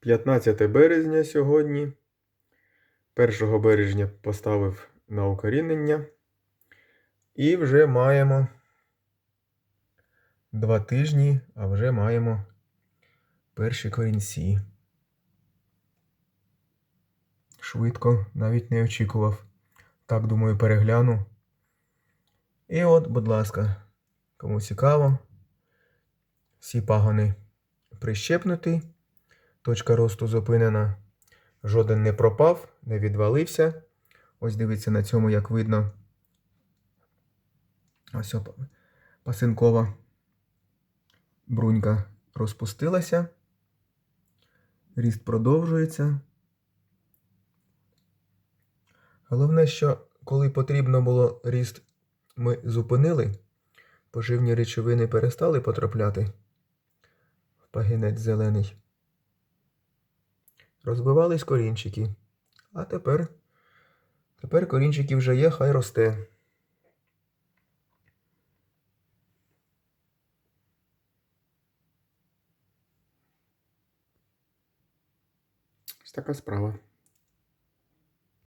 15 березня сьогодні. 1 березня поставив на укорінення. І вже маємо два тижні, а вже маємо перші корінці. Швидко, навіть не очікував. Так, думаю, перегляну. І от, будь ласка, кому цікаво, всі пагони прищепнуті, точка росту зупинена, жоден не пропав, не відвалився. Ось дивіться на цьому, як видно. Ось пасинкова брунька розпустилася. Ріст продовжується. Головне, що коли потрібно було ріст, ми зупинили, поживні речовини перестали потрапляти в пагінець зелений. Розбивались корінчики. А тепер, тепер корінчики вже є, хай росте. Ось така справа.